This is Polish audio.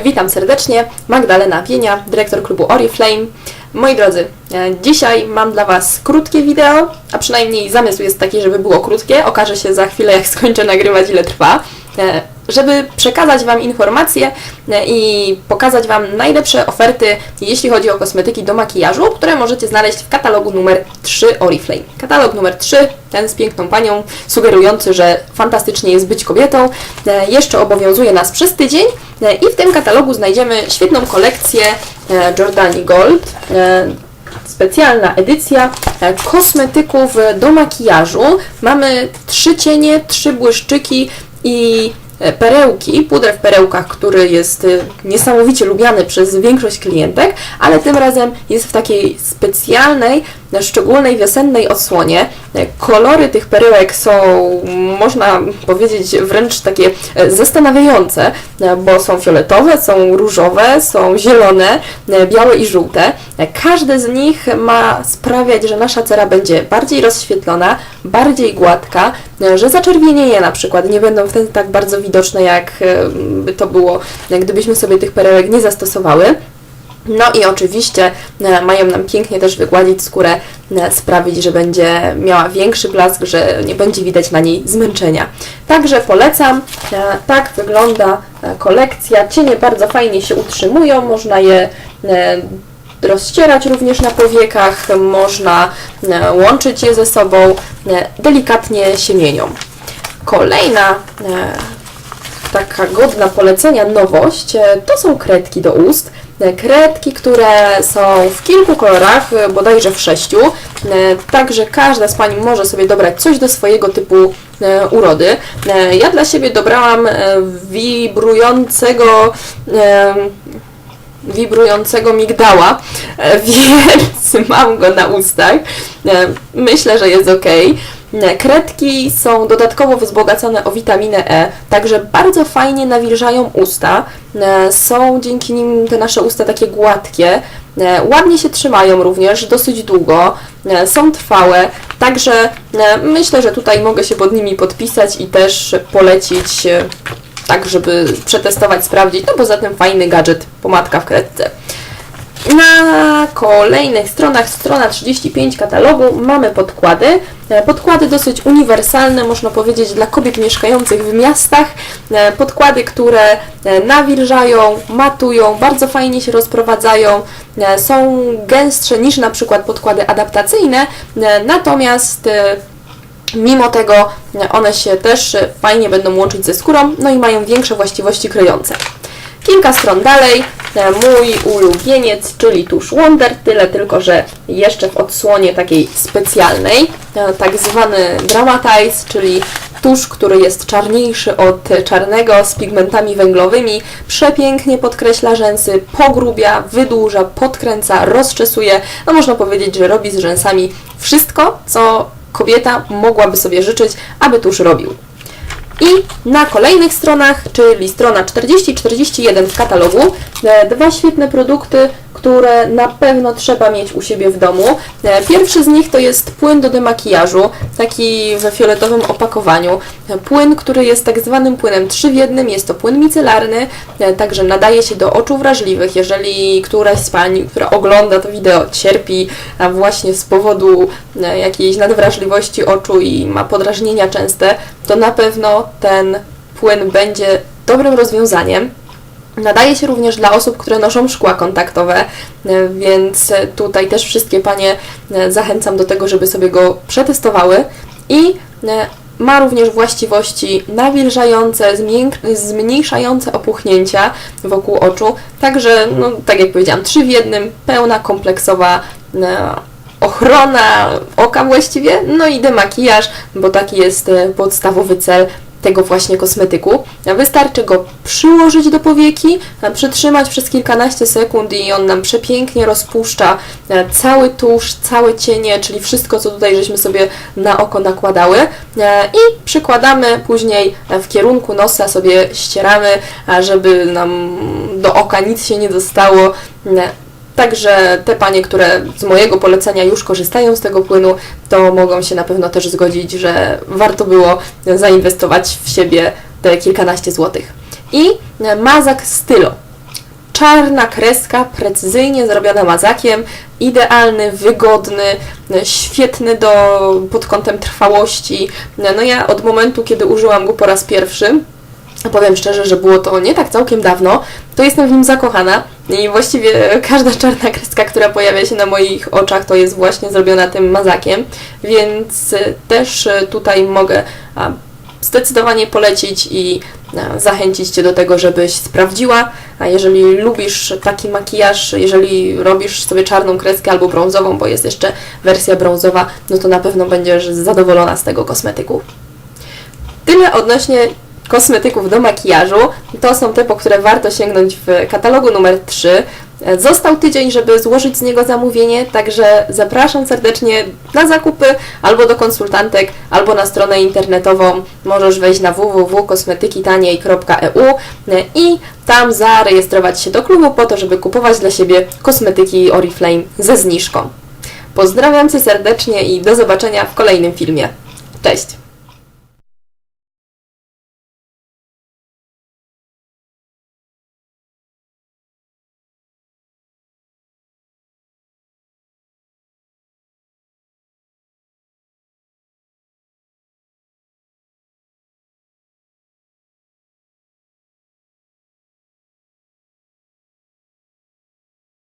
Witam serdecznie, Magdalena Wienia, dyrektor klubu Oriflame. Moi drodzy, e, dzisiaj mam dla Was krótkie wideo, a przynajmniej zamysł jest taki, żeby było krótkie. Okaże się za chwilę, jak skończę nagrywać, ile trwa. Żeby przekazać Wam informacje e, i pokazać Wam najlepsze oferty, jeśli chodzi o kosmetyki do makijażu, które możecie znaleźć w katalogu numer 3 Oriflame. Katalog numer 3, ten z piękną panią, sugerujący, że fantastycznie jest być kobietą, e, jeszcze obowiązuje nas przez tydzień e, i w tym katalogu znajdziemy świetną kolekcję Jordani Gold. Specjalna edycja kosmetyków do makijażu. Mamy trzy cienie, trzy błyszczyki i perełki, puder w perełkach, który jest e, niesamowicie lubiany przez większość klientek, ale tym razem jest w takiej specjalnej, e, szczególnej wiosennej odsłonie. E, Kolory tych perełek są, można powiedzieć, wręcz takie e, zastanawiające, e, bo są fioletowe, są różowe, są zielone, białe i żółte. Każde z nich ma sprawiać, że nasza cera będzie bardziej rozświetlona, bardziej gładka, że zaczerwienienia na przykład nie będą wtedy tak bardzo widoczne, jak to było, gdybyśmy sobie tych perełek nie zastosowały. No i oczywiście e, mają nam pięknie też wygładzić skórę, e, sprawić, że będzie miała większy blask, że nie będzie widać na niej zmęczenia. Także polecam. E, Tak wygląda kolekcja. Cienie bardzo fajnie się utrzymują, można je rozcierać również na powiekach, można łączyć je ze sobą, delikatnie się mienią. Kolejna taka godna polecenia nowość e, to są kredki do ust. E, Kredki, które są w kilku kolorach, e, bodajże w sześciu, także każda z Pani może sobie dobrać coś do swojego typu urody. Ja dla siebie dobrałam wibrującego wibrującego migdała, więc mam go na ustach. Myślę, że jest ok. Kredki są dodatkowo wzbogacone o witaminę E, także bardzo fajnie nawilżają usta. E, Są dzięki nim te nasze usta takie gładkie. E, Ładnie się trzymają również, dosyć długo. E, Są trwałe, także e, myślę, że tutaj mogę się pod nimi podpisać i też polecić e, tak, żeby przetestować, sprawdzić. No poza tym fajny gadżet, pomadka w kredce. Na kolejnych stronach, strona 35 katalogu, mamy podkłady. E, Podkłady dosyć uniwersalne, można powiedzieć, dla kobiet mieszkających w miastach. E, Podkłady, które e, nawilżają, matują, bardzo fajnie się rozprowadzają, są gęstsze niż na przykład podkłady adaptacyjne, natomiast Mimo tego one się też fajnie będą łączyć ze skórą, no i mają większe właściwości kryjące. Kilka stron dalej, mój ulubieniec, czyli tusz Wonder, tyle tylko, że jeszcze w odsłonie takiej specjalnej, e, tak zwany Dramatize, czyli tusz, który jest czarniejszy od czarnego z pigmentami węglowymi, przepięknie podkreśla rzęsy, pogrubia, wydłuża, podkręca, rozczesuje, no można powiedzieć, że robi z rzęsami wszystko, co kobieta mogłaby sobie życzyć, aby tusz robił. I na kolejnych stronach, czyli strona 40-41 w katalogu, e, dwa świetne produkty, które na pewno trzeba mieć u siebie w domu. E, Pierwszy z nich to jest płyn do demakijażu, taki we fioletowym opakowaniu. E, Płyn, który jest tak zwanym płynem 3 w jednym, jest to płyn micelarny, e, także nadaje się do oczu wrażliwych. Jeżeli któraś z Pań, która ogląda to wideo, cierpi właśnie z powodu jakiejś nadwrażliwości oczu i ma podrażnienia częste, to na pewno ten płyn będzie dobrym rozwiązaniem. Nadaje się również dla osób, które noszą szkła kontaktowe, e, więc tutaj też wszystkie panie e, zachęcam do tego, żeby sobie go przetestowały. I e, ma również właściwości nawilżające, zmniejszające opuchnięcia wokół oczu, także no, tak jak powiedziałam, trzy w jednym, pełna kompleksowa ochrona oka właściwie, no i demakijaż, bo taki jest podstawowy cel tego właśnie kosmetyku. Wystarczy go przyłożyć do powieki, e, przytrzymać przez kilkanaście sekund i on nam przepięknie rozpuszcza e, cały tusz, całe cienie, czyli wszystko, co tutaj żeśmy sobie na oko nakładały E, i przykładamy później w kierunku nosa, sobie ścieramy, żeby nam do oka nic się nie dostało. Także te panie, które z mojego polecenia już korzystają z tego płynu, to mogą się na pewno też zgodzić, że warto było zainwestować w siebie te kilkanaście złotych. I mazak Stylo. czarna kreska, precyzyjnie zrobiona mazakiem, idealny, wygodny, świetny do, pod kątem trwałości. No ja od momentu, kiedy użyłam go po raz pierwszy, powiem szczerze, że było to nie tak całkiem dawno, to jestem w nim zakochana i właściwie każda czarna kreska, która pojawia się na moich oczach, to jest właśnie zrobiona tym mazakiem, więc e, też e, tutaj mogę zdecydowanie polecić i zachęcić Cię do tego, żebyś sprawdziła. A jeżeli lubisz taki makijaż, jeżeli robisz sobie czarną kreskę albo brązową, bo jest jeszcze wersja brązowa, no to na pewno będziesz zadowolona z tego kosmetyku. Tyle odnośnie kosmetyków do makijażu. To są te, po które warto sięgnąć w katalogu numer 3. Został tydzień, żeby złożyć z niego zamówienie, także zapraszam serdecznie na zakupy albo do konsultantek, albo na stronę internetową. Możesz wejść na www.kosmetykitaniej.eu i tam zarejestrować się do klubu po to, żeby kupować dla siebie kosmetyki Oriflame ze zniżką. Pozdrawiam Cię serdecznie i do zobaczenia w kolejnym filmie. Cześć!